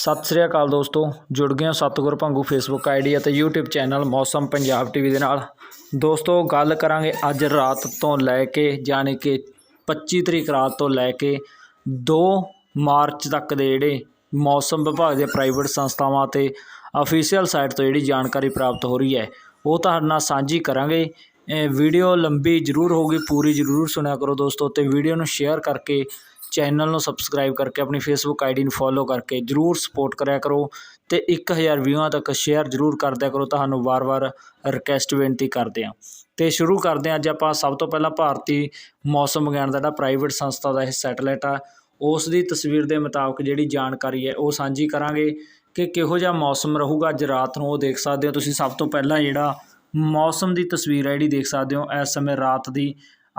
ਸਤਿ ਸ੍ਰੀ ਅਕਾਲ ਦੋਸਤੋ, ਜੁੜ ਗਏ ਹੋ ਸਤਿਗੁਰ ਭੰਗੂ ਫੇਸਬੁੱਕ ਆਈਡੀ ਅਤੇ YouTube channel Mausam Punjab TV ਦੇ ਨਾਲ। ਦੋਸਤੋ, ਗੱਲ ਕਰਾਂਗੇ ਅੱਜ ਰਾਤ ਤੋਂ ਲੈ ਕੇ, ਯਾਨੀ ਕਿ 25 ਤਰੀਕ ਰਾਤ ਤੋਂ ਲੈ ਕੇ 2 ਮਾਰਚ ਤੱਕ ਦੇ ਜਿਹੜੇ ਮੌਸਮ ਵਿਭਾਗ ਦੇ ਪ੍ਰਾਈਵੇਟ ਸੰਸਥਾਵਾਂ ਤੇ ਅਫੀਸ਼ੀਅਲ ਸਾਈਟ ਤੋਂ ਜਿਹੜੀ ਜਾਣਕਾਰੀ ਪ੍ਰਾਪਤ ਹੋ ਰਹੀ ਹੈ, ਉਹ ਤੁਹਾਡੇ ਨਾਲ ਸਾਂਝੀ ਕਰਾਂਗੇ। ਵੀਡੀਓ ਲੰਬੀ ਜ਼ਰੂਰ ਹੋਊਗੀ, ਪੂਰੀ ਜ਼ਰੂਰ ਸੁਣਿਆ ਕਰੋ ਦੋਸਤੋ ਤੇ ਵੀਡੀਓ ਨੂੰ ਸ਼ੇਅਰ ਕਰਕੇ ਚੈਨਲ ਨੂੰ ਸਬਸਕ੍ਰਾਈਬ ਕਰਕੇ ਆਪਣੀ ਫੇਸਬੁੱਕ ਆਈ ਡੀ ਨੂੰ ਫੋਲੋ ਕਰਕੇ ਜਰੂਰ ਸਪੋਰਟ ਕਰਿਆ ਕਰੋ ਅਤੇ ਇੱਕ ਹਜ਼ਾਰ ਵਿਊਆਂ ਤੱਕ ਸ਼ੇਅਰ ਜਰੂਰ ਕਰਦਿਆ ਕਰੋ, ਤੁਹਾਨੂੰ ਵਾਰ-ਵਾਰ ਰਿਕਵੈਸਟ ਬੇਨਤੀ ਕਰਦੇ ਹਾਂ ਅਤੇ ਸ਼ੁਰੂ ਕਰਦੇ ਹਾਂ ਅੱਜ ਆਪਾਂ ਸਭ ਤੋਂ ਪਹਿਲਾਂ ਭਾਰਤੀ ਮੌਸਮ ਵਿਗਿਆਨ ਦਾ ਜਿਹੜਾ ਪ੍ਰਾਈਵੇਟ ਸੰਸਥਾ ਦਾ ਇਹ ਸੈਟਲਾਈਟ ਆ, ਉਸ ਦੀ ਤਸਵੀਰ ਦੇ ਮੁਤਾਬਕ ਜਿਹੜੀ ਜਾਣਕਾਰੀ ਹੈ ਉਹ ਸਾਂਝੀ ਕਰਾਂਗੇ ਕਿ ਕਿਹੋ ਜਿਹਾ ਮੌਸਮ ਰਹੂਗਾ, ਅੱਜ ਰਾਤ ਨੂੰ ਉਹ ਦੇਖ ਸਕਦੇ ਹੋ। ਤੁਸੀਂ ਸਭ ਤੋਂ ਪਹਿਲਾਂ ਜਿਹੜਾ ਮੌਸਮ ਦੀ ਤਸਵੀਰ ਹੈ, ਜਿਹੜੀ ਦੇਖ ਸਕਦੇ ਹੋ, ਇਸ ਸਮੇਂ ਰਾਤ ਦੀ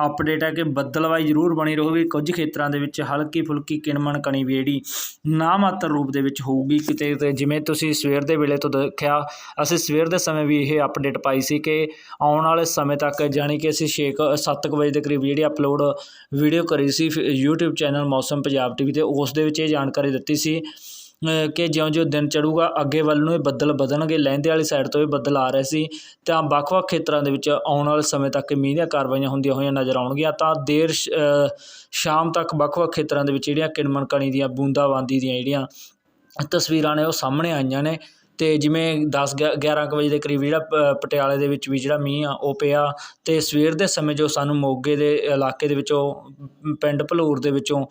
ਅਪਡੇਟ ਹੈ ਕਿ ਬੱਦਲਵਾਈ ਜ਼ਰੂਰ ਬਣੀ ਰਹੂਗੀ। ਕੁਝ ਖੇਤਰਾਂ ਦੇ ਵਿੱਚ ਹਲਕੀ ਫੁਲਕੀ ਕਿਣਮਣ, ਕਣੀ ਵੀ ਜਿਹੜੀ ਨਾ ਮਾਤਰ ਰੂਪ ਦੇ ਵਿੱਚ ਹੋਊਗੀ। ਕਿਤੇ ਤੇ ਜਿਵੇਂ ਤੁਸੀਂ ਸਵੇਰ ਦੇ ਵੇਲੇ ਤੋਂ ਦੇਖਿਆ, ਅਸੀਂ ਸਵੇਰ ਦੇ ਸਮੇਂ ਵੀ ਇਹ ਅਪਡੇਟ ਪਾਈ ਸੀ ਕਿ ਆਉਣ ਵਾਲੇ ਸਮੇਂ ਤੱਕ ਜਾਣੀ ਕਿ ਅਸੀਂ 6 7 ਵਜੇ ਦੇ ਕਰੀਬ ਜਿਹੜੀ ਅਪਲੋਡ ਵੀਡੀਓ ਕਰੀ ਸੀ YouTube channel Mausam Punjab TV ਤੇ ਉਸ ਦੇ ਵਿੱਚ ਇਹ ਜਾਣਕਾਰੀ ਦਿੱਤੀ ਸੀ। ਕਿ ਜਿਉਂ-ਜਿਉਂ ਦਿਨ ਚੜ੍ਹੂਗਾ ਅੱਗੇ ਵੱਲ ਨੂੰ ਇਹ ਬੱਦਲ ਵਧਣਗੇ, ਲਹਿੰਦੇ ਵਾਲੀ ਸਾਈਡ ਤੋਂ ਇਹ ਬੱਦਲ ਆ ਰਹੇ ਸੀ। ਤਾਂ ਵੱਖ-ਵੱਖ ਖੇਤਰਾਂ ਦੇ ਵਿੱਚ ਆਉਣ ਵਾਲੇ ਸਮੇਂ ਤੱਕ ਮੀਂਹ ਦੀਆਂ ਕਾਰਵਾਈਆਂ ਹੁੰਦੀਆਂ ਹੋਈਆਂ ਨਜ਼ਰ ਆਉਣਗੀਆਂ। ਤਾਂ ਦੇਰ ਸ਼ਾਮ ਤੱਕ ਵੱਖ-ਵੱਖ ਖੇਤਰਾਂ ਦੇ ਵਿੱਚ ਜਿਹੜੀਆਂ ਕਿਣਮਣ ਕਣੀ ਦੀਆਂ, ਬੂੰਦਾਬਾਂਦੀ ਦੀਆਂ ਜਿਹੜੀਆਂ ਤਸਵੀਰਾਂ ਨੇ ਉਹ ਸਾਹਮਣੇ ਆਈਆਂ ਨੇ। ਅਤੇ ਜਿਵੇਂ 10 11 ਕੁ ਵਜੇ ਦੇ ਕਰੀਬ ਜਿਹੜਾ ਪ- ਪਟਿਆਲੇ ਦੇ ਵਿੱਚ ਵੀ ਜਿਹੜਾ ਮੀਂਹ ਆ, ਉਹ ਪਿਆ ਅਤੇ ਸਵੇਰ ਦੇ ਸਮੇਂ ਜੋ ਸਾਨੂੰ ਮੋਗੇ ਦੇ ਇਲਾਕੇ ਦੇ ਵਿੱਚੋਂ ਪਿੰਡ ਭਲੂਰ ਦੇ ਵਿੱਚੋਂ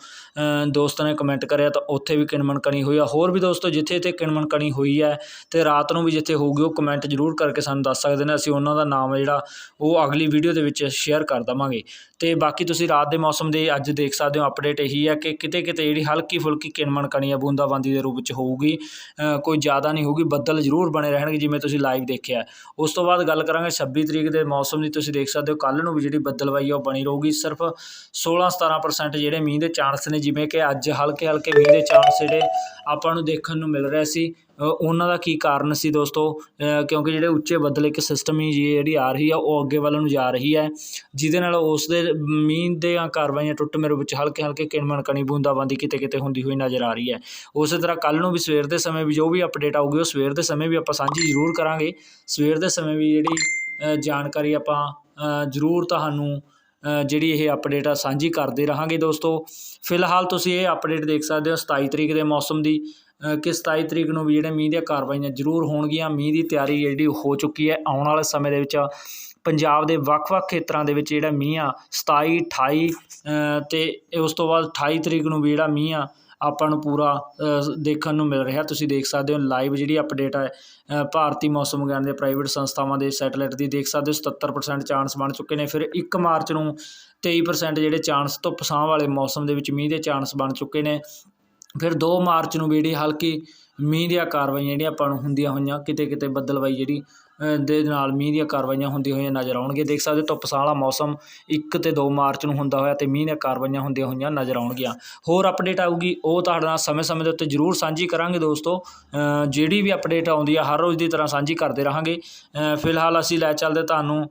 ਦੋਸਤਾਂ ਨੇ ਕਮੈਂਟ ਕਰਿਆ ਤਾਂ ਉੱਥੇ ਵੀ ਕਿਣਮਣ ਕਣੀ ਹੋਈ ਆ। ਹੋਰ ਵੀ ਦੋਸਤੋ ਜਿੱਥੇ ਜਿੱਥੇ ਕਿਣਮਣ ਕਣੀ ਹੋਈ ਹੈ ਅਤੇ ਰਾਤ ਨੂੰ ਵੀ ਜਿੱਥੇ ਹੋਊਗੀ ਉਹ ਕਮੈਂਟ ਜ਼ਰੂਰ ਕਰਕੇ ਸਾਨੂੰ ਦੱਸ ਸਕਦੇ ਨੇ। ਅਸੀਂ ਉਹਨਾਂ ਦਾ ਨਾਮ ਹੈ ਜਿਹੜਾ, ਉਹ ਅਗਲੀ ਵੀਡੀਓ ਦੇ ਵਿੱਚ ਸ਼ੇਅਰ ਕਰ ਦੇਵਾਂਗੇ। ਅਤੇ ਬਾਕੀ ਤੁਸੀਂ ਰਾਤ ਦੇ ਮੌਸਮ ਦੇ ਅੱਜ ਦੇਖ ਸਕਦੇ ਹੋ ਅਪਡੇਟ ਇਹੀ ਹੈ ਕਿ ਕਿਤੇ ਕਿਤੇ ਜਿਹੜੀ ਹਲਕੀ ਫੁਲਕੀ ਕਿਣਮਣ ਕਣੀ ਆ, ਬੂੰਦਾਬਾਂਦੀ ਦੇ ਰੂਪ ਵਿੱਚ ਹੋਊਗੀ। ਕੋਈ ਜ਼ਿਆਦਾ ਨਹੀਂ ਹੋਊਗੀ ਬੱਦਲ ਜ਼ਰੂਰ ਬਣੇ ਰਹਿਣਗੇ ਜਿਵੇਂ ਤੁਸੀਂ ਲਾਈਵ ਦੇਖਿਆ। ਉਸ ਤੋਂ ਬਾਅਦ ਗੱਲ ਕਰਾਂਗੇ 26 ਤਰੀਕ ਦੇ ਮੌਸਮ ਦੀ। ਤੁਸੀਂ ਦੇਖ ਸਕਦੇ ਹੋ ਕੱਲ ਨੂੰ ਵੀ ਜਿਹੜੀ ਬੱਦਲਵਾਈ ਆ ਉਹ ਬਣੀ ਰਹੂਗੀ। ਸਿਰਫ 16-17% ਜਿਹੜੇ ਮੀਂਹ ਦੇ ਚਾਂਸ ਨੇ, ਜਿਵੇਂ ਕਿ ਅੱਜ ਹਲਕੇ ਹਲਕੇ ਮੀਂਹ ਦੇ ਚਾਂਸ ਜਿਹੜੇ ਆਪਾਂ ਨੂੰ ਦੇਖਣ ਨੂੰ ਮਿਲ ਰਹੇ ਸੀ। ਉਹਨਾਂ ਦਾ ਕੀ ਕਾਰਨ ਸੀ ਦੋਸਤੋ? ਕਿਉਂਕਿ ਜਿਹੜੇ ਉੱਚੇ ਬੱਦਲ ਇੱਕ ਸਿਸਟਮ ਹੀ ਜਿਹੜੀ ਆ ਰਹੀ ਆ, ਉਹ ਅੱਗੇ ਵੱਲ ਨੂੰ ਜਾ ਰਹੀ ਹੈ ਜਿਹਦੇ ਨਾਲ ਉਸ ਦੇ ਮੀਂਹ ਦੀਆਂ ਕਾਰਵਾਈਆਂ ਟੁੱਟ ਮੇਰੇ ਵਿੱਚ ਹਲਕੇ ਹਲਕੇ ਕਿਣਮਣ ਕਣੀ ਬੂੰਦਾਬਾਂਦੀ ਕਿਤੇ ਕਿਤੇ ਹੁੰਦੀ ਹੋਈ ਨਜ਼ਰ ਆ ਰਹੀ ਹੈ ਉਸੇ ਤਰ੍ਹਾਂ ਕੱਲ ਨੂੰ ਵੀ ਸਵੇਰ ਦੇ ਸਮੇਂ ਵੀ ਜੋ ਵੀ ਅਪਡੇਟ ਆਊਗੀ, ਉਹ ਸਵੇਰ ਦੇ ਸਮੇਂ ਵੀ ਆਪਾਂ ਸਾਂਝੀ ਜ਼ਰੂਰ ਕਰਾਂਗੇ। ਸਵੇਰ ਦੇ ਸਮੇਂ ਵੀ ਜਿਹੜੀ ਜਾਣਕਾਰੀ ਆਪਾਂ ਜ਼ਰੂਰ ਤੁਹਾਨੂੰ ਜਿਹੜੀ ਇਹ ਅਪਡੇਟ ਆ ਸਾਂਝੀ ਕਰਦੇ ਰਹਾਂਗੇ ਦੋਸਤੋ। ਫਿਲਹਾਲ ਤੁਸੀਂ ਇਹ ਅਪਡੇਟ ਦੇਖ ਸਕਦੇ ਹੋ 27 ਤਰੀਕ ਦੇ ਮੌਸਮ ਦੀ। ਕਿ 27 ਤਰੀਕ ਨੂੰ ਵੀ ਜਿਹੜੇ ਮੀਂਹ ਦੀਆਂ ਕਾਰਵਾਈਆਂ ਜ਼ਰੂਰ ਹੋਣਗੀਆਂ। ਮੀਂਹ ਦੀ ਤਿਆਰੀ ਜਿਹੜੀ ਹੋ ਚੁੱਕੀ ਹੈ। ਆਉਣ ਵਾਲੇ ਸਮੇਂ ਦੇ ਵਿੱਚ ਪੰਜਾਬ ਦੇ ਵੱਖ-ਵੱਖ ਖੇਤਰਾਂ ਦੇ ਵਿੱਚ ਜਿਹੜਾ ਮੀਂਹ ਆ 27 28 ਅ, ਤੇ ਉਸ ਤੋਂ ਬਾਅਦ 28 ਤਰੀਕ ਨੂੰ ਵੀ ਜਿਹੜਾ ਮੀਂਹ ਆ ਆਪਾਂ ਨੂੰ ਪੂਰਾ ਦੇਖਣ ਨੂੰ ਮਿਲ ਰਿਹਾ। ਤੁਸੀਂ ਦੇਖ ਸਕਦੇ ਹੋ ਲਾਈਵ ਜਿਹੜੀ ਅਪਡੇਟ ਹੈ ਭਾਰਤੀ ਮੌਸਮ ਵਿਗਿਆਨ ਦੇ ਪ੍ਰਾਈਵੇਟ ਸੰਸਥਾਵਾਂ ਦੇ ਸੈਟੇਲਾਈਟ ਦੀ ਦੇਖ ਸਕਦੇ ਹੋ। 77% ਚਾਂਸ ਬਣ ਚੁੱਕੇ ਨੇ। ਫਿਰ 1 ਮਾਰਚ ਨੂੰ 23% ਜਿਹੜੇ ਚਾਂਸ ਧੁੱਪ ਛਾਂ ਵਾਲੇ ਮੌਸਮ ਦੇ ਵਿੱਚ ਮੀਂਹ ਦੇ ਚਾਂਸ ਬਣ ਚੁੱਕੇ ਨੇ। ਫਿਰ 2 ਮਾਰਚ ਨੂੰ ਵੀ ਜਿਹੜੀ ਹਲਕੀ ਮੀਂਹ ਦੀਆਂ ਕਾਰਵਾਈਆਂ ਜਿਹੜੀਆਂ ਆਪਾਂ ਨੂੰ ਹੁੰਦੀਆਂ ਹੋਈਆਂ, ਕਿਤੇ ਕਿਤੇ ਬੱਦਲਵਾਈ ਜਿਹੜੀ ਦੇ ਨਾਲ ਮੀਂਹ ਦੀਆਂ ਕਾਰਵਾਈਆਂ ਹੁੰਦੀਆਂ ਹੋਈਆਂ ਨਜ਼ਰ ਆਉਣਗੀਆਂ। ਦੇਖ ਸਕਦੇ ਹੋ ਧੁੱਪ ਵਾਲਾ ਮੌਸਮ 1 ਤੇ 2 ਮਾਰਚ ਨੂੰ ਹੁੰਦਾ ਹੋਇਆ ਤੇ ਮੀਂਹ ਦੀਆਂ ਕਾਰਵਾਈਆਂ ਹੁੰਦੀਆਂ ਹੋਈਆਂ ਨਜ਼ਰ ਆਉਣਗੀਆਂ। ਹੋਰ ਅਪਡੇਟ ਆਊਗੀ, ਉਹ ਤੁਹਾਡੇ ਨਾਲ ਸਮੇਂ-ਸਮੇਂ ਦੇ ਉੱਤੇ ਜ਼ਰੂਰ ਸਾਂਝੀ ਕਰਾਂਗੇ ਦੋਸਤੋ। ਜਿਹੜੀ ਵੀ ਅਪਡੇਟ ਆਉਂਦੀ ਆ, ਹਰ ਰੋਜ਼ ਦੀ ਤਰ੍ਹਾਂ ਸਾਂਝੀ ਕਰਦੇ ਰਹਾਂਗੇ। ਫਿਲਹਾਲ ਅਸੀਂ ਲੈ ਚੱਲਦੇ ਤੁਹਾਨੂੰ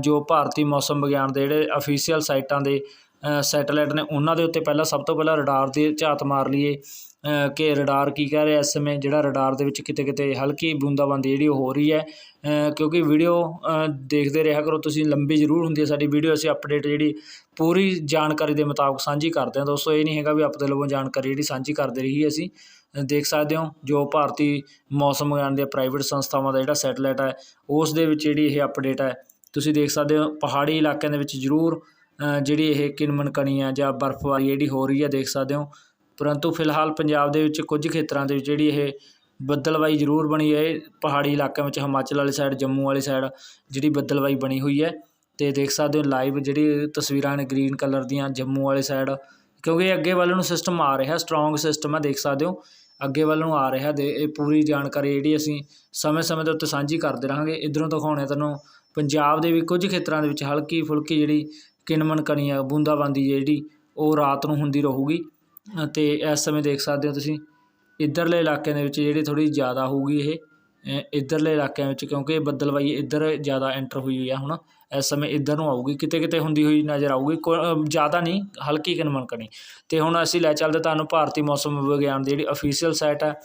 ਜੋ ਭਾਰਤੀ ਮੌਸਮ ਵਿਗਿਆਨ ਦੇ ਜਿਹੜੇ ਅਫੀਸ਼ੀਅਲ ਸਾਈਟਾਂ ਦੇ ਸੈਟੇਲਾਈਟ ਨੇ ਉਹਨਾਂ ਦੇ ਉੱਤੇ ਪਹਿਲਾਂ ਸਭ ਤੋਂ ਪਹਿਲਾਂ ਰਡਾਰ ਦੀ ਝਾਤ ਮਾਰ ਲਈਏ। ਕਿ ਰਡਾਰ ਕੀ ਕਹਿ ਰਿਹਾ ਇਸ ਸਮੇਂ, ਜਿਹੜਾ ਰਡਾਰ ਦੇ ਵਿੱਚ ਕਿਤੇ ਕਿਤੇ ਹਲਕੀ ਬੂੰਦਾਬਾਂਦੀ ਜਿਹੜੀ ਉਹ ਹੋ ਰਹੀ ਹੈ। ਕਿਉਂਕਿ ਵੀਡੀਓ ਦੇਖਦੇ ਰਿਹਾ ਕਰੋ, ਤੁਸੀਂ ਲੰਬੀ ਜ਼ਰੂਰ ਹੁੰਦੀ ਹੈ ਸਾਡੀ ਵੀਡੀਓ, ਅਸੀਂ ਅਪਡੇਟ ਜਿਹੜੀ ਪੂਰੀ ਜਾਣਕਾਰੀ ਦੇ ਮੁਤਾਬਕ ਸਾਂਝੀ ਕਰਦੇ ਹਾਂ। ਦੋਸਤੋ, ਇਹ ਨਹੀਂ ਹੈਗਾ ਵੀ ਆਪਣੇ ਲੋਕਾਂ ਜਾਣਕਾਰੀ ਜਿਹੜੀ ਸਾਂਝੀ ਕਰਦੇ ਰਹੀਏ ਅਸੀਂ। ਦੇਖ ਸਕਦੇ ਹੋ, ਜੋ ਭਾਰਤੀ ਮੌਸਮ ਵਿਗਿਆਨ ਦੀਆਂ ਪ੍ਰਾਈਵੇਟ ਸੰਸਥਾਵਾਂ ਦਾ ਜਿਹੜਾ ਸੈਟੇਲਾਈਟ ਹੈ, ਉਸ ਦੇ ਵਿੱਚ ਜਿਹੜੀ ਇਹ ਅਪਡੇਟ ਹੈ। ਤੁਸੀਂ ਦੇਖ ਸਕਦੇ ਹੋ, ਪਹਾੜੀ ਇਲਾਕਿਆਂ ਦੇ ਵਿੱਚ ਜ਼ਰੂਰ ਜਿਹੜੀ ਇਹ ਕਿਣਮਣ ਕਣੀ ਆ ਜਾਂ ਬਰਫ਼ਬਾਰੀ ਜਿਹੜੀ ਹੋ ਰਹੀ ਹੈ ਦੇਖ ਸਕਦੇ ਹੋ। ਪਰੰਤੂ ਫਿਲਹਾਲ ਪੰਜਾਬ ਦੇ ਵਿੱਚ ਕੁਝ ਖੇਤਰਾਂ ਦੇ ਵਿੱਚ ਜਿਹੜੀ ਇਹ ਬੱਦਲਵਾਈ ਜ਼ਰੂਰ ਬਣੀ ਹੈ। ਪਹਾੜੀ ਇਲਾਕਿਆਂ ਵਿੱਚ ਹਿਮਾਚਲ ਵਾਲੀ ਸਾਈਡ ਜੰਮੂ ਵਾਲੀ ਸਾਈਡ ਜਿਹੜੀ ਬੱਦਲਵਾਈ ਬਣੀ ਹੋਈ ਹੈ। ਅਤੇ ਦੇਖ ਸਕਦੇ ਹੋ ਲਾਈਵ ਜਿਹੜੀ ਤਸਵੀਰਾਂ ਨੇ ਗ੍ਰੀਨ ਕਲਰ ਦੀਆਂ ਜੰਮੂ ਵਾਲੀ ਸਾਈਡ ਕਿਉਂਕਿ ਅੱਗੇ ਵੱਲ ਨੂੰ ਸਿਸਟਮ ਆ ਰਿਹਾ ਸਟਰੋਂਗ ਸਿਸਟਮ ਹੈ ਦੇਖ ਸਕਦੇ ਹੋ। ਅੱਗੇ ਵੱਲ ਨੂੰ ਆ ਰਿਹਾ ਦੇ ਇਹ ਪੂਰੀ ਜਾਣਕਾਰੀ ਜਿਹੜੀ ਅਸੀਂ ਸਮੇਂ-ਸਮੇਂ ਦੇ ਉੱਤੇ ਸਾਂਝੀ ਕਰਦੇ ਰਹਾਂਗੇ। ਇਧਰੋਂ ਦਿਖਾਉਣੇ ਤੁਹਾਨੂੰ ਪੰਜਾਬ ਦੇ ਵੀ ਕੁਝ ਖੇਤਰਾਂ ਦੇ ਵਿੱਚ ਹਲਕੀ ਫੁਲਕੀ ਜਿਹੜੀ ਕਿਣਮਣ ਕਣੀ ਆ ਬੂੰਦਾਬਾਂਦੀ ਜਿਹੜੀ ਉਹ ਰਾਤ ਨੂੰ ਹੁੰਦੀ ਰਹੂਗੀ। ਅਤੇ ਇਸ ਸਮੇਂ ਦੇਖ ਸਕਦੇ ਹੋ ਤੁਸੀਂ, ਇੱਧਰਲੇ ਇਲਾਕਿਆਂ ਦੇ ਵਿੱਚ ਜਿਹੜੀ ਥੋੜ੍ਹੀ ਜ਼ਿਆਦਾ ਹੋਊਗੀ ਇਹ ਇੱਧਰਲੇ ਇਲਾਕਿਆਂ ਵਿੱਚ ਕਿਉਂਕਿ ਬੱਦਲਵਾਈ ਇੱਧਰ ਜ਼ਿਆਦਾ ਐਂਟਰ ਹੋਈ ਹੋਈ ਆ ਹੁਣ, ਇਸ ਸਮੇਂ ਇੱਧਰ ਨੂੰ ਆਊਗੀ ਕਿਤੇ ਕਿਤੇ ਹੁੰਦੀ ਹੋਈ ਨਜ਼ਰ ਆਊਗੀ, ਕੋ- ਜ਼ਿਆਦਾ ਨਹੀਂ, ਹਲਕੀ ਕਿਨਮਨ ਕਣੀ। ਅਤੇ ਹੁਣ ਅਸੀਂ ਲੈ ਚੱਲਦੇ ਤੁਹਾਨੂੰ ਭਾਰਤੀ ਮੌਸਮ ਵਿਗਿਆਨ ਦੀ ਜਿਹੜੀ ਅਫੀਸ਼ੀਅਲ ਸਾਈਟ ਹੈ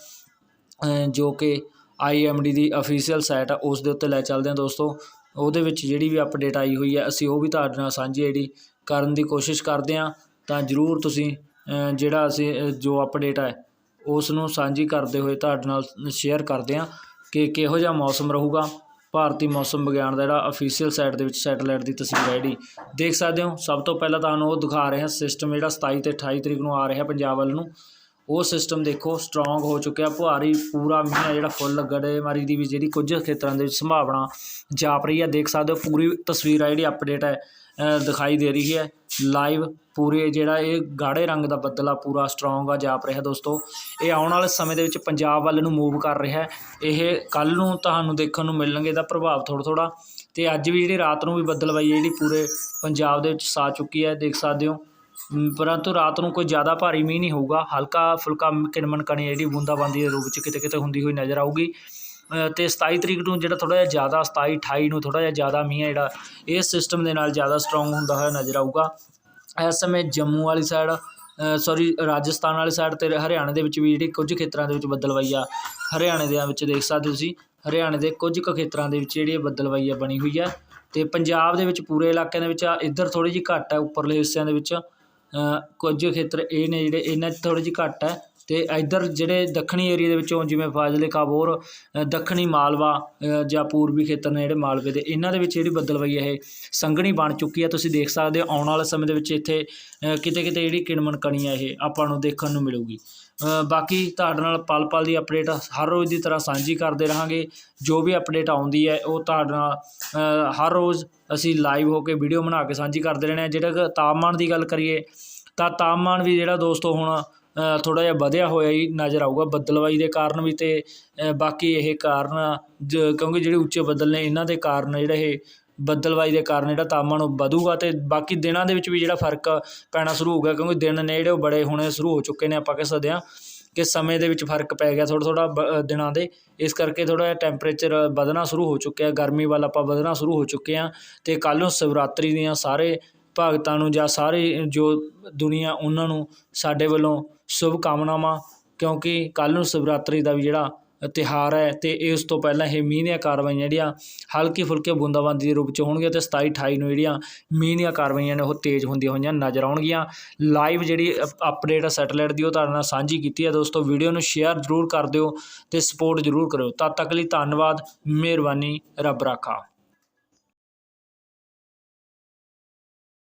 ਜੋ ਕਿ ਆਈਐਮਡੀ ਦੀ ਅਫੀਸ਼ੀਅਲ ਸਾਈਟ ਆ, ਉਸ ਦੇ ਉੱਤੇ ਲੈ ਚੱਲਦੇ ਹਾਂ ਦੋਸਤੋ। ਉਹਦੇ ਵਿੱਚ ਜਿਹੜੀ ਵੀ ਅਪਡੇਟ ਆਈ ਹੋਈ ਹੈ, ਅਸੀਂ ਉਹ ਵੀ ਤੁਹਾਡੇ ਨਾਲ ਸਾਂਝੀ ਜਿਹੜੀ ਕਰਨ ਦੀ ਕੋਸ਼ਿਸ਼ ਕਰਦੇ ਹਾਂ। ਤਾਂ ਜ਼ਰੂਰ ਤੁਸੀਂ ਜਿਹੜਾ ਅਸੀਂ ਜੋ ਅਪਡੇਟ ਹੈ ਉਸ ਨੂੰ ਸਾਂਝੀ ਕਰਦੇ ਹੋਏ ਤੁਹਾਡੇ ਨਾਲ ਸ਼ੇਅਰ ਕਰਦੇ ਹਾਂ ਕਿ ਕਿਹੋ ਜਿਹਾ ਮੌਸਮ ਰਹੂਗਾ। ਭਾਰਤੀ ਮੌਸਮ ਵਿਗਿਆਨ ਦਾ ਜਿਹੜਾ ਅਫੀਸ਼ੀਅਲ ਸਾਈਟ ਦੇ ਵਿੱਚ ਸੈਟੇਲਾਈਟ ਦੀ ਤਸਵੀਰ ਹੈ ਜਿਹੜੀ, ਦੇਖ ਸਕਦੇ ਹੋ। ਸਭ ਤੋਂ ਪਹਿਲਾਂ ਤੁਹਾਨੂੰ ਉਹ ਦਿਖਾ ਰਹੇ ਹਾਂ ਸਿਸਟਮ ਜਿਹੜਾ 27 ਤੇ 28 ਤਰੀਕ ਨੂੰ ਆ ਰਿਹਾ ਪੰਜਾਬ ਵੱਲ ਨੂੰ। ਉਹ ਸਿਸਟਮ ਦੇਖੋ ਸਟਰੋਂਗ ਹੋ ਚੁੱਕਿਆ, ਭਾਰੀ ਪੂਰਾ ਮਹੀਨਾ ਜਿਹੜਾ ਫੁੱਲ ਗੜੇਮਾਰੀ ਦੀ ਵੀ ਜਿਹੜੀ ਕੁਝ ਖੇਤਰਾਂ ਦੇ ਵਿੱਚ ਸੰਭਾਵਨਾ ਜਾਪ ਰਹੀ ਹੈ ਦੇਖ ਸਕਦੇ ਹੋ ਪੂਰੀ ਤਸਵੀਰ ਆ ਜਿਹੜੀ ਅਪਡੇਟ ਹੈ ਦਿਖਾਈ ਦੇ ਰਹੀ ਹੈ। ਲਾਈਵ ਪੂਰੇ ਜਿਹੜਾ ਇਹ ਗਾੜੇ ਰੰਗ ਦਾ ਬੱਦਲ ਆ ਪੂਰਾ ਸਟਰੋਂਗ ਆ, ਜਾਪ ਰਿਹਾ ਦੋਸਤੋ। ਇਹ ਆਉਣ ਵਾਲੇ ਸਮੇਂ ਦੇ ਵਿੱਚ ਪੰਜਾਬ ਵੱਲ ਨੂੰ ਮੂਵ ਕਰ ਰਿਹਾ ਇਹ ਕੱਲ ਨੂੰ ਤੁਹਾਨੂੰ ਦੇਖਣ ਨੂੰ ਮਿਲਣਗੇ ਇਹਦਾ ਪ੍ਰਭਾਵ ਥੋੜ੍ਹਾ ਥੋੜ੍ਹਾ। ਤੇ ਅੱਜ ਵੀ ਜਿਹੜੀ ਰਾਤ ਨੂੰ ਵੀ ਬੱਦਲਵਾਈ ਹੈ ਜਿਹੜੀ ਪੂਰੇ ਪੰਜਾਬ ਦੇ ਵਿੱਚ ਸਾ ਚੁੱਕੀ ਹੈ, ਦੇਖ ਸਕਦੇ ਹੋ। ਪਰੰਤੂ ਰਾਤ ਨੂੰ ਕੋਈ ਜ਼ਿਆਦਾ ਭਾਰੀ ਮੀਂਹ ਨਹੀਂ ਹੋਊਗਾ। ਹਲਕਾ ਫੁਲਕਾ ਕਿਣਮਣ ਕਣੀ ਜਿਹੜੀ ਬੂੰਦਾਬਾਂਦੀ ਦੇ ਰੂਪ ਵਿੱਚ ਕਿਤੇ ਕਿਤੇ ਹੁੰਦੀ ਹੋਈ ਨਜ਼ਰ ਆਊਗੀ। ਅਤੇ ਤੇ 27 ਤਰੀਕ ਨੂੰ ਜਿਹੜਾ ਥੋੜ੍ਹਾ ਜਿਹਾ ਜ਼ਿਆਦਾ 27 28 ਨੂੰ ਥੋੜ੍ਹਾ ਜਿਹਾ ਜ਼ਿਆਦਾ ਮੀਂਹ ਹੈ ਜਿਹੜਾ, ਇਸ ਸਿਸਟਮ ਦੇ ਨਾਲ ਜ਼ਿਆਦਾ ਸਟਰੋਂਗ ਹੁੰਦਾ ਹੋਇਆ ਨਜ਼ਰ ਆਊਗਾ। ਇਸ ਸਮੇਂ ਜੰਮੂ ਵਾਲੀ ਸਾਈਡ ਸੌਰੀ ਰਾਜਸਥਾਨ ਵਾਲੀ ਸਾਈਡ ਤੇ ਹਰਿਆਣਾ ਦੇ ਵਿੱਚ ਵੀ ਜਿਹੜੀ ਕੁਝ ਖੇਤਰਾਂ ਦੇ ਵਿੱਚ ਬੱਦਲਵਾਈ ਆ, ਹਰਿਆਣੇ ਦੇ ਵਿੱਚ ਦੇਖ ਸਕਦੇ ਤੁਸੀਂ, ਹਰਿਆਣੇ ਦੇ ਕੁਝ ਕੁ ਖੇਤਰਾਂ ਦੇ ਵਿੱਚ ਜਿਹੜੀ ਇਹ ਬੱਦਲਵਾਈ ਆ, ਬਣੀ ਹੋਈ ਹੈ ਤੇ ਪੰਜਾਬ ਦੇ ਵਿੱਚ ਪੂਰੇ ਇਲਾਕਿਆਂ ਦੇ ਵਿੱਚ ਇੱਧਰ ਥੋੜੀ ਜਿਹੀ ਘੱਟ ਹੈ ਉੱਪਰਲੇ ਹਿੱਸਿਆਂ ਦੇ ਵਿੱਚ। ਕੁਝ ਖੇਤਰ ਇਹ ਨੇ ਜਿਹੜੇ ਇਹਨਾਂ 'ਚ ਥੋੜ੍ਹੀ ਜਿਹੀ ਘੱਟ ਹੈ ਅਤੇ ਇੱਧਰ ਜਿਹੜੇ ਦੱਖਣੀ ਏਰੀਏ ਦੇ ਵਿੱਚੋਂ ਜਿਵੇਂ ਫਾਜ਼ਿਲਕਾ, ਬੋਰ ਦੱਖਣੀ ਮਾਲਵਾ ਜਾਂ ਪੂਰਬੀ ਖੇਤਰ ਨੇ ਜਿਹੜੇ ਮਾਲਵੇ ਦੇ, ਇਹਨਾਂ ਦੇ ਵਿੱਚ ਜਿਹੜੀ ਬੱਦਲਵਾਈ ਹੈ ਇਹ ਸੰਘਣੀ ਬਣ ਚੁੱਕੀ ਹੈ। ਤੁਸੀਂ ਦੇਖ ਸਕਦੇ ਹੋ ਆਉਣ ਵਾਲੇ ਸਮੇਂ ਦੇ ਵਿੱਚ ਇੱਥੇ ਕਿਤੇ ਕਿਤੇ ਜਿਹੜੀ ਕਿਣਮਣ ਕਣੀ ਹੈ ਇਹ ਆਪਾਂ ਨੂੰ ਦੇਖਣ ਨੂੰ ਮਿਲੂਗੀ। ਬਾਕੀ ਤੁਹਾਡੇ ਨਾਲ ਪਲ ਪਲ ਦੀ ਅਪਡੇਟ ਹਰ ਰੋਜ਼ ਦੀ ਤਰ੍ਹਾਂ ਸਾਂਝੀ ਕਰਦੇ ਰਹਾਂਗੇ। ਜੋ ਵੀ ਅਪਡੇਟ ਆਉਂਦੀ ਹੈ ਉਹ ਤੁਹਾਡੇ ਨਾਲ ਹਰ ਰੋਜ਼ ਅਸੀਂ ਲਾਈਵ ਹੋ ਕੇ ਵੀਡੀਓ ਬਣਾ ਕੇ ਸਾਂਝੀ ਕਰਦੇ ਰਹਿੰਦੇ ਹਾਂ। ਜਿਹੜਾ ਕਿ ਤਾਪਮਾਨ ਦੀ ਗੱਲ ਕਰੀਏ, ਤਾਂ ਤਾਪਮਾਨ ਵੀ ਜਿਹੜਾ ਦੋਸਤੋ ਹੁਣ ਥੋੜਾ ਜਿਹਾ ਵਧਿਆ ਹੋਇਆ ਹੀ ਨਜ਼ਰ ਆਊਗਾ ਬੱਦਲਵਾਈ ਦੇ ਕਾਰਨ ਵੀ ਤੇ ਬਾਕੀ ਇਹ ਕਾਰਨ ਜ- ਕਿਉਂਕਿ ਜਿਹੜੇ ਉੱਚੇ ਬੱਦਲ ਨੇ ਇਹਨਾਂ ਦੇ ਕਾਰਨ ਜਿਹੜਾ ਇਹ ਬੱਦਲਵਾਈ ਦੇ ਕਾਰਨ ਜਿਹੜਾ ਤਾਪਮਾਨ ਉਹ ਵਧੂਗਾ ਤੇ ਬਾਕੀ ਦਿਨਾਂ ਦੇ ਵਿੱਚ ਵੀ ਜਿਹੜਾ ਫ਼ਰਕ ਪੈਣਾ ਸ਼ੁਰੂ ਹੋ ਗਿਆ ਕਿਉਂਕਿ ਦਿਨ ਨੇ ਜਿਹੜੇ ਉਹ ਬੜੇ ਹੋਣੇ ਸ਼ੁਰੂ ਹੋ ਚੁੱਕੇ ਨੇ ਆਪਾਂ ਕਹਿ ਸਕਦੇ ਹਾਂ। ਕਿ ਸਮੇਂ ਦੇ ਵਿੱਚ ਫ਼ਰਕ ਪੈ ਗਿਆ ਥੋੜ੍ਹਾ ਥੋੜ੍ਹਾ ਦਿਨਾਂ ਦੇ, ਇਸ ਕਰਕੇ ਥੋੜ੍ਹਾ ਜਿਹਾ ਟੈਂਪਰੇਚਰ ਵਧਣਾ ਸ਼ੁਰੂ ਹੋ ਚੁੱਕਿਆ, ਗਰਮੀ ਵੱਲ ਆਪਾਂ ਵਧਣਾ ਸ਼ੁਰੂ ਹੋ ਚੁੱਕੇ ਹਾਂ ਅਤੇ ਕੱਲ੍ਹ ਨੂੰ ਸ਼ਿਵਰਾਤਰੀ ਦੀਆਂ ਸਾਰੇ ਭਗਤਾਂ ਨੂੰ ਜਾਂ ਸਾਰੇ ਜੋ ਦੁਨੀਆ ਉਹਨਾਂ ਨੂੰ ਸਾਡੇ ਵੱਲੋਂ ਸ਼ੁਭ ਕਾਮਨਾਵਾਂ ਕਿਉਂਕਿ ਕੱਲ੍ਹ ਨੂੰ ਸ਼ਿਵਰਾਤਰੀ ਦਾ ਵੀ ਜਿਹੜਾ ਤਿਉਹਾਰ ਹੈ ਅਤੇ ਇਸ ਤੋਂ ਪਹਿਲਾਂ ਇਹ ਮੀਂਹ ਦੀਆਂ ਕਾਰਵਾਈਆਂ ਜਿਹੜੀਆਂ ਹਲਕੀ ਫੁਲਕੀ ਬੂੰਦਾਬਾਂਦੀ ਦੇ ਰੂਪ ਚ ਹੋਣਗੀਆਂ ਅਤੇ ਸਤਾਈ, ਅਠਾਈ ਨੂੰ ਜਿਹੜੀਆਂ ਮੀਂਹ ਦੀਆਂ ਕਾਰਵਾਈਆਂ ਨੇ ਉਹ ਤੇਜ਼ ਹੁੰਦੀਆਂ ਹੋਈਆਂ ਨਜ਼ਰ ਆਉਣਗੀਆਂ। ਲਾਈਵ ਜਿਹੜੀ ਅਪਡੇਟ ਸੈਟੇਲਾਈਟ ਦੀ ਉਹ ਤੁਹਾਡੇ ਨਾਲ ਸਾਂਝੀ ਕੀਤੀ ਹੈ ਦੋਸਤੋ। ਵੀਡੀਓ ਨੂੰ ਸ਼ੇਅਰ ਜ਼ਰੂਰ ਕਰ ਦਿਓ ਅਤੇ ਸਪੋਰਟ ਜ਼ਰੂਰ ਕਰਿਓ। ਤਦ ਤੱਕ ਲਈ ਧੰਨਵਾਦ, ਮਿਹਰਬਾਨੀ, ਰੱਬ ਰਾਖਾ।